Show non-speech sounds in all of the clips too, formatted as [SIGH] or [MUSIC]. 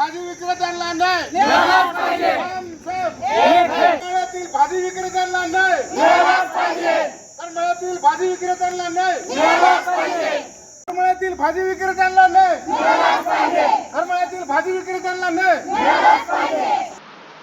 भाजी विक्रेत्यांना नाही करमाळ्यातील भाजी विक्रेत्यांना नाही करमाळ्यातील भाजी विक्रेत्यांना नाही करमाळ्यातील भाजी विक्रेत्यांना नाही करमाळ्यातील भाजी विक्रेत्यांना नाही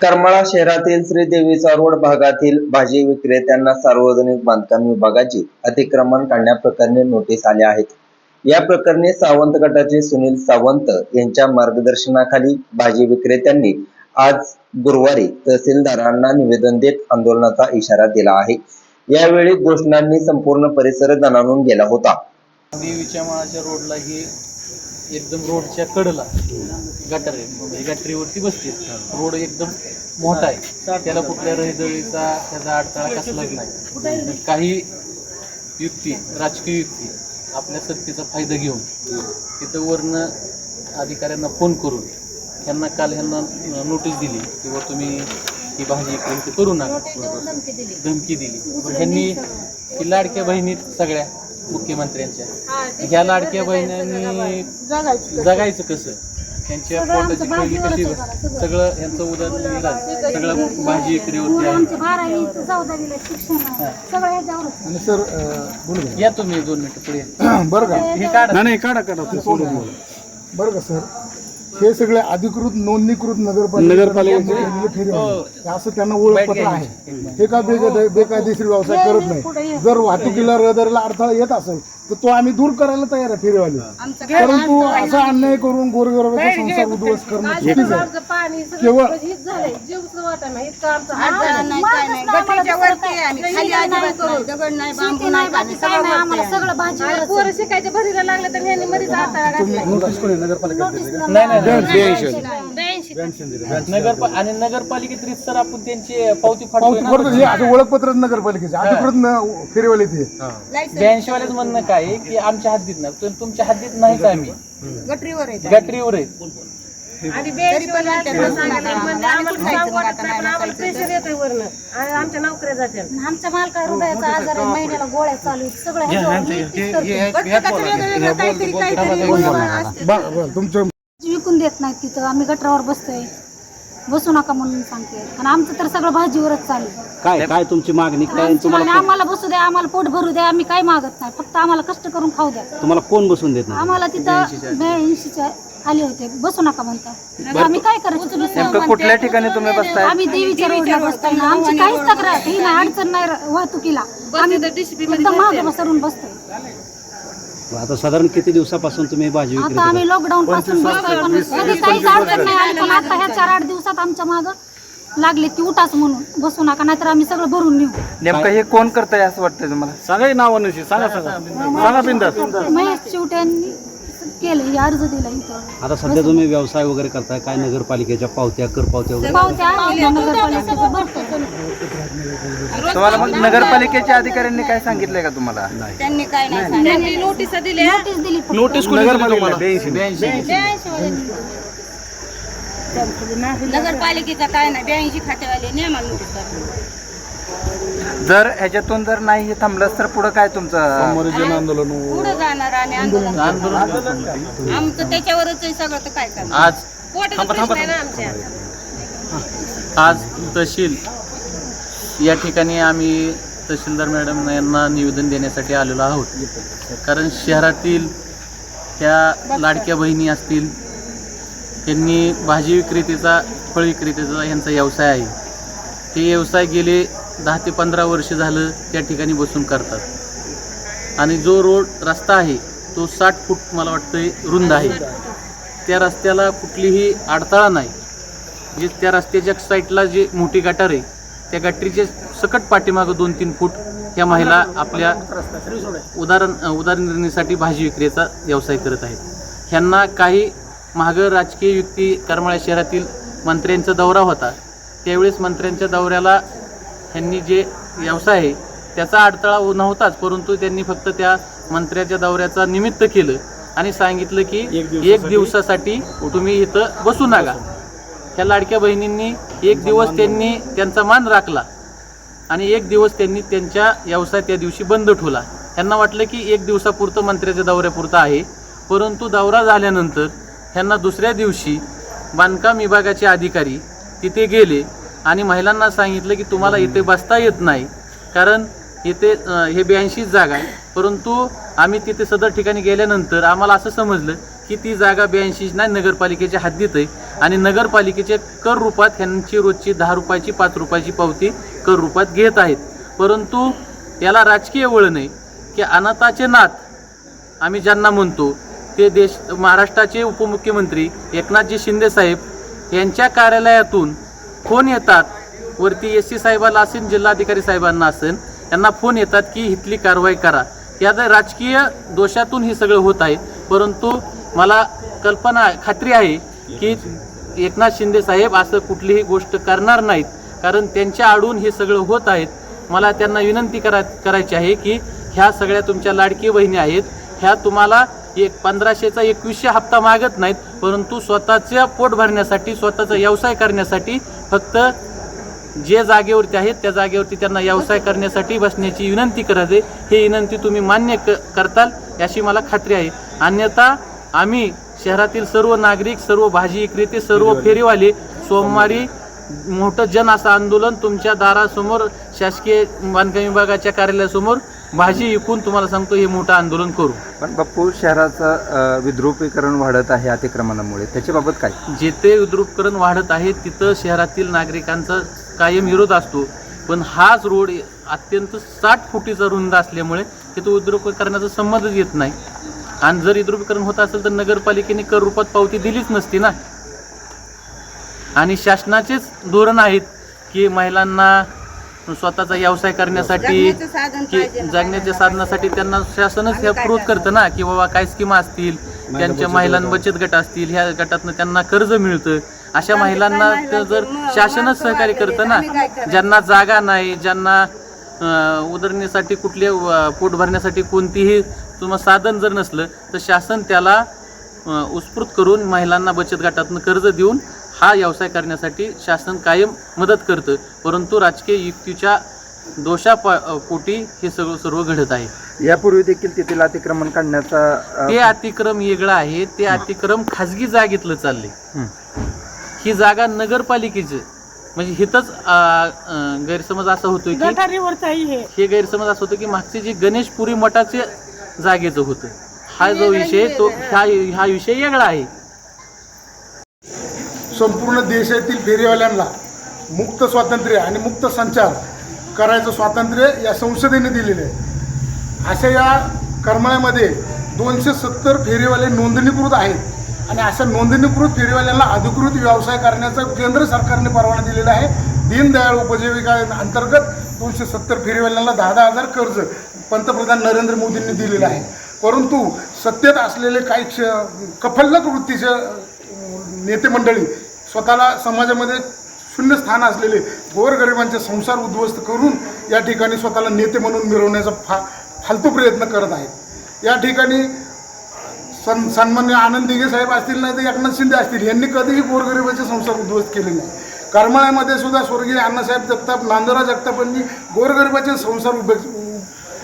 करमाळा शहरातील श्रीदेवीचा रोड भागातील भाजी विक्रेत्यांना सार्वजनिक बांधकाम विभागाची अतिक्रमण काढण्याप्रकरणी नोटीस आल्या आहेत या प्रकरणी सावंत गटाचे सुनील सावंत यांच्या मार्गदर्शनाखाली भाजी विक्रेत्यांनी आज गुरुवारी तहसीलदारांना निवेदन देत आंदोलनाचा इशारा दिला आहे. यावेळी घोषणांनी संपूर्ण परिसर दणाणून गेला होता. देवीच्या माळाच्या रोडला ही एकदम रोडच्या कडला गटर आहे म्हणजे गटरीवरती बसते रोड एकदम मोठा आहे. त्याला कुठल्या रहदळीचा त्याचा अडथळा कसलाच नाही. काही युक्ती राजकीय युक्ती. आपल्या सत्तेचा फायदा घेऊन तिथं वरनं अधिकाऱ्यांना फोन करून ह्यांना काल ह्यांना नोटीस दिली किंवा तुम्ही ही भाजी इकडे करू नका. धमकी दिली. पण ह्यांनी ही लाडक्या बहिणीत सगळ्या मुख्यमंत्र्यांच्या ह्या लाडक्या बहिणींनी जगायचं कसं? त्यांच्या पोटाची पहिली कशी सगळं. यांचं उदाहरण सगळं भाजी विक्रीवरती आहे आमचे बारावी चौदावीला शिक्षण. आहे. सगळं ह्याच्यावरच आणि सर अं, बोलू द्या. या तुम्ही दोन मिनिटं पुढे [CLEARS THROAT] बरं का? हे काढा. नाही काढा काढा ते सोडून बोला. बरं का सर? हे सगळे अधिकृत नोंदणीकृत नगरपालिका नगरपालिका असं त्यांना ओळखपत्र आहे. हे का बेकायदा बेकायदेशीर व्यवसाय करत नाही जर वाहतुकीला रहदारीला अडथळा येत असेल तर तो आम्ही दूर करायला तयार आहे फेरीवाले. परंतु असा अन्याय करून गोरगरबाचा संसार उद्ध्वस्त करणं चुकीचं आहे. केवळ शेती नाही नाही आम्हाला सगळं भाजीवरच आहे. शिकायच्या भरीला लागलं तर ह्यांनी मरीच आता नोटीस कोणी नगरपालिका नगर आणि नगरपालिकेत सर आपण त्यांची पावती फाडतोय हे असं ओळखपत्र नगरपालिकेचे. अधिकृत न- फेरीवाले ते. ब्याऐंशी वालेच म्हणणं काय आहे की आमच्या हद्दीत नाही. तर तुमच्या हद्दीत नाहीच आम्ही? गटरीवर आहे. गटरीवर आहे. आणि आम्हाला सांगितलं म्हणजे आम्हाला काम वाटत नाही, पण आम्हाला प्रेशर येतोय वरनं. आणि आमच्या नोकऱ्या जात्या आमच्या मालका हृदयाचा आजार आहे महिन्याला गोळ्या चालू आहेत सगळं ह्याच्यावर. प्रत्येकाचं काहीतरी बरं तुमचं देत नाहीत तिथं. आम्ही गटरावर बसतोय. बसू नका म्हणून सांगते. आणि आमचं तर सगळं भाजीवरच चालू. काय काय तुमची मागणी? काय आणि आमची तुम्हाला मागणी आम्हाला बसू द्या आम्हाला पोट भरू द्या आम्ही काही मागत नाही. फक्त आम्हाला कष्ट करून खाऊ द्या. तुम्हाला कोण बसून देत नाही? आम्हाला तिथं ब्याऐंशीच्या आले होते. बसू नका म्हणता. मग आम्ही काय करायचं? कुठल्या ठिकाणी तुम्ही बसताय? आम्ही देवीच्या रोडला बसतोय. ना आमची काहीच तक्रार ही नाही. अडचण नाही. वाहतुकीला. आम्ही एकदम मागे बसरून बसतोय. आता साधारण किती दिवसापासून तुम्ही भाजी विक्री आता आम्ही लॉकडाऊन पासून बसतोय पण कधी काहीच अडचण नाही आली. पण आता ह्या चार आठ दिवसात आमच्या माग लागले की उठाच म्हणून. बसू नका नाहीतर आम्ही सगळं भरून नेऊ. नेमकं हे कोण करताय असं वाटतंय तुम्हाला? सांगा नावानुशी सांगा सांगा. सांगा बिंदास. महेश चिवटे यांनी केलं हे अर्ज दिला इथं. आता सध्या तुम्ही व्यवसाय वगैरे करताय काय नगरपालिकेच्या पावत्या कर पावत्या वगैरे? पावत्या आहेत ना नगरपालिकेचं भरतो तुम्हाला मग नगरपालिकेच्या अधिकाऱ्यांनी काय सांगितलंय का तुम्हाला? त्यांनी काय नाही सांगितलं. त्यांनी नोटीस दिल्या नोटीस दिली फक्त. नोटीस नगरपालिका नगरपालिकेचा काय नाही ब्याऐंशी खातेवाले नाही आम्हाला नोटीस पाठवली. जर ह्याच्यातून जर नाही हे थांबलंच तर पुढे काय तुमचं? आंदोलन पुढं जाणार आणि आंदोलन आंदोलन आमचं त्याच्यावरच आहे सगळं तर काय करणार? आज पोटाचा प्रश्न आहे ना आमच्या. आज तहसील या ठिकाणी आम्ही तहसीलदार मॅडम यांना निवेदन देण्यासाठी आलेलो आहोत. कारण शहरातील त्या लाडक्या बहिणी असतील यांनी भाजी विक्रेतेचा फळ विक्रेतेचा यांचा व्यवसाय आहे. ते व्यवसाय गेले दहा ते पंधरा वर्ष झालं त्या ठिकाणी बसून करतात. आणि जो रोड रस्ता आहे तो साठ फूट मला वाटतं रुंद आहे. त्या रस्त्याला कुठलीही अडथळा नाही. जे त्या रस्त्याच्या साईडला जे मोठी गटार आहे त्या गटारीचे सकट पाठीमागं दोन तीन फूट ह्या महिला आपल्या उदाहरण उदाहरणसाठी भाजी विक्रीचा व्यवसाय करत आहेत. ह्यांना काही मागं राजकीय युक्ती करमाळ्या शहरातील मंत्र्यांचा दौरा होता. त्यावेळेस मंत्र्यांच्या दौऱ्याला ह्यांनी जे व्यवसाय आहे त्याचा अडथळा नव्हताच परंतु त्यांनी फक्त त्या मंत्र्याच्या दौऱ्याचा निमित्त केलं आणि सांगितलं की एक दिवसासाठी तुम्ही इथं बसू नका. ह्या लाडक्या बहिणींनी एक दिवस त्यांनी त्यांचा मान राखला आणि एक दिवस त्यांनी त्यांच्या व्यवसाय त्या दिवशी बंद ठेवला. त्यांना वाटलं की एक दिवसापुरतं मंत्र्याच्या दौऱ्यापुरतं आहे. परंतु दौरा झाल्यानंतर ह्यांना दुसऱ्या दिवशी बांधकाम विभागाचे अधिकारी तिथे गेले आणि महिलांना सांगितलं की तुम्हाला इथे बसता येत नाही. कारण इथे हे ब्याऐंशीच जागा आहे. परंतु आम्ही तिथे सदर ठिकाणी गेल्यानंतर आम्हाला असं समजलं की ती जागा ब्याऐंशी नाही नगरपालिकेच्या हद्दीत आहे. आणि नगरपालिकेचे कर रूपात ह्यांची रोजची दहा रुपयाची पाच रुपयाची पावती कर रूपात घेत आहेत. परंतु याला राजकीय वळण आहे की अनाथाचे नाथ आम्ही ज्यांना म्हणतो ते देश महाराष्ट्राचे उपमुख्यमंत्री एकनाथजी शिंदे साहेब यांच्या कार्यालयातून फोन येतात. वरती एस सी साहेबाला असेल जिल्हाधिकारी साहेबांना असेल यांना फोन येतात की इथली कारवाई करा. या राजकीय दोषातून हे सगळं होत आहे. परंतु मला कल्पना खात्री आहे की एकनाथ शिंदे साहेब असं कुठलीही गोष्ट करणार नाहीत. कारण त्यांच्या आडून हे सगळं होत आहेत. मला त्यांना विनंती करा करायची आहे की ह्या सगळ्या तुमच्या लाडकी बहिणी आहेत. ह्या तुम्हाला एक पंधराशेचा एकवीसशे हप्ता मागत नाहीत. परंतु स्वतःच्या पोट भरण्यासाठी स्वतःचा व्यवसाय करण्यासाठी फक्त जे जागेवरती आहेत त्या जागेवरती त्यांना व्यवसाय करण्यासाठी बसण्याची विनंती करायचे हे विनंती तुम्ही मान्य क करताल याची मला खात्री आहे. अन्यथा आम्ही शहरातील सर्व नागरिक सर्व भाजी विक्रेते सर्व फेरीवाले. सोमवारी मोठं जन असं आंदोलन तुमच्या दारासमोर शासकीय बांधकाम विभागाच्या कार्यालयासमोर भाजी विकून तुम्हाला सांगतो हे मोठं आंदोलन करू. पण बाप्पू शहराचं विद्रुपीकरण वाढत आहे अतिक्रमणामुळे. त्याच्याबाबत काय? जिथे उद्रुपकरण वाढत आहे तिथं शहरातील नागरिकांचा कायम विरोध असतो. पण हाच रोड अत्यंत साठ फुटीचा रुंद असल्यामुळे तिथं उद्रुपीकरणाचा संबंधच येत नाही. आणि जर विद्रुपीकरण होत असेल तर नगरपालिकेने कर रूपात पावती दिलीच नसती ना. आणि शासनाचेच धोरण आहेत की महिलांना स्वतःचा व्यवसाय करण्यासाठी जगण्याच्या साधनासाठी त्यांना शासनच हे प्रोत करतं ना की बाबा काय स्कीमा असतील त्यांच्या महिलां बचत गट असतील ह्या गटातनं त्यांना कर्ज मिळतं. अशा महिलांना जर शासनच सहकार्य करतं ना ज्यांना जागा नाही ज्यांना उदरण्यासाठी कुठले पोट भरण्यासाठी कोणतीही तुम्हाला साधन जर नसलं तर शासन त्याला उत्स्फूर्त करून महिलांना बचत गटातून कर्ज देऊन हा व्यवसाय करण्यासाठी शासन कायम मदत करतं. परंतु राजकीय युक्तीच्या दोषा पोटी हे सगळं सर्व घडत आहे. यापूर्वी देखील तेथील अतिक्रमण काढण्याचा ते अतिक्रम वेगळं आहे. ते अतिक्रम खाजगी जागेतलं चाललंय. हं. जागा नगरपालिकेची म्हणजे हिथंच अं, गैरसमज असा होतोय की हे. हे गैरसमज असं होतं की मागचे जे गणेशपुरी मठाचे जागेचं होतं. हा जो विषय तो हा हा विषय वेगळा आहे. संपूर्ण देशातील फेरीवाल्यांना मुक्त स्वातंत्र्य आणि मुक्त संचार करायचं स्वातंत्र्य या संसदेने दिलेलं आहे. अशा या करमाळ्यामध्ये दोनशे सत्तर फेरीवाले नोंदणीकृत आहेत. आणि अशा नोंदणीकृत फेरीवाल्यांना अधिकृत व्यवसाय करण्याचा केंद्र सरकारने परवाना दिलेला आहे. दीनदयाळ उपजीविका अंतर्गत दोनशे सत्तर फेरीवाल्यांना दहा दहा हजार कर्ज. पंतप्रधान नरेंद्र मोदींनी दिलेलं आहे. परंतु सत्तेत असलेले काही क्ष कफल्लक वृत्तीचे नेते मंडळी स्वतःला समाजामध्ये शून्य स्थान असलेले गोरगरिबांचे संसार उद्ध्वस्त करून या ठिकाणी स्वतःला नेते म्हणून मिरवण्याचा फा फालतू प्रयत्न करत आहेत. या ठिकाणी सन सन्मान्य आनंद दिघे साहेब असतील नाही तर एकनाथ शिंदे असतील यांनी कधीही गोरगरिबाचे संसार उद्ध्वस्त केले नाही. करमाळ्यामध्ये सुद्धा स्वर्गीय अण्णासाहेब जगताप नांदरा जगतापांनी गोरगरिबाचे संसार उभे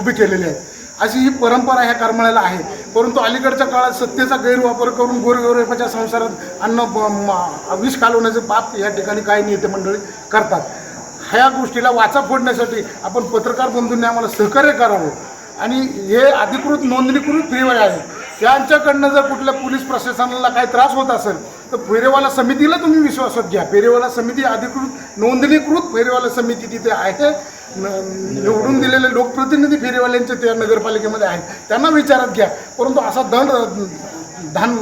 उभे केलेले आहेत. अशी ही परंपरा ह्या करमाळ्याला आहे. परंतु अलीकडच्या काळात सत्तेचा गैरवापर करून गोरगरिबाच्या संसारात अन्न ब- विष घालवण्याचं पाप या ठिकाणी काही नेते मंडळी करतात. ह्या गोष्टीला वाचा फोडण्यासाठी आपण पत्रकार बंधूंनी आम्हाला सहकार्य करावं. आणि हे अधिकृत नोंदणीकृत फेरीवाले आहेत त्यांच्याकडनं जर कुठल्या पोलीस प्रशासनाला काही त्रास होत असेल तर फेरेवाला समितीला तुम्ही विश्वासात घ्या. फेरेवाला समिती अधिकृत नोंदणीकृत फेरेवाला समिती तिथे आहे. निवडून दिलेले लोकप्रतिनिधी फेरीवाल्यांचे त्या नगरपालिकेमध्ये आहेत. त्यांना विचारात घ्या. परंतु असा दंड धन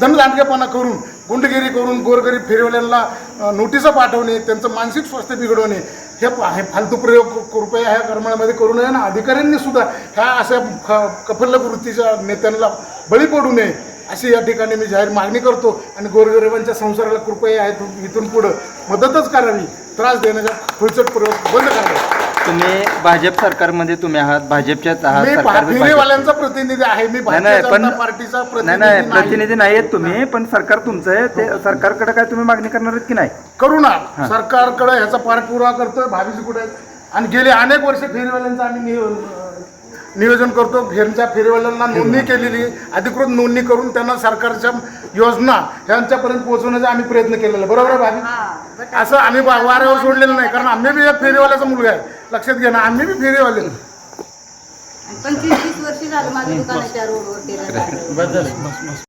धनदांडगेपणा करून गुंडगिरी करून गोरगरीब फेरीवाल्यांना नोटिसा पाठवणे त्यांचं मानसिक स्वास्थ्य बिघडवणे हे हे फालतू प्रयोग कृपया ह्या कर्मामध्ये करू नये आणि अधिकाऱ्यांनी सुद्धा ह्या अशा ख कफल्लक वृत्तीच्या नेत्यांना बळी पडू नये अशी या ठिकाणी मी जाहीर मागणी करतो आणि गोरगरिबांच्या संसाराला कृपया इथून पुढं मदतच करावी त्रास देण्याचा खुळचट प्रयोग बंद करावा. तुम्ही भाजप सरकारमध्ये तुम्ही आहात भाजपच्याच आहात मी फेरीवाल्यांचा प्रतिनिधी आहे मी नाही भारतीय नाही पण पार्टीचा नाही प्रतिनिधी नाही नाही. प्रतिनिधी नाहीयेत तुम्ही पण सरकार तुमचं आहे ते सरकारकडे काय तुम्ही मागणी करणार आहेत की नाही? करू ना. सरकारकडे ह्याचा पाठपुरावा करतोय भावीची कुठे आहेत. आणि गेले अनेक वर्ष फेरीवाल्यांचा आम्ही नियोजन करतो. फेरच्या फेरीवाल्यांना नोंदणी केलेली अधिकृत नोंदणी करून त्यांना सरकारच्या योजना ह्यांच्यापर्यंत पोहोचवण्याचा आम्ही प्रयत्न केलेला आहे. बरोबर आहे भाभी असं आम्ही वा- वाऱ्यावर सोडलेलं नाही कारण आम्ही बी एक फेरीवाल्याचा मुलगा आहे. लक्षात घ्या ना आम्ही बी फेरीवाले. पंचवीस तीस वर्ष झालं माझं दुकानाच्या रोडवर केलं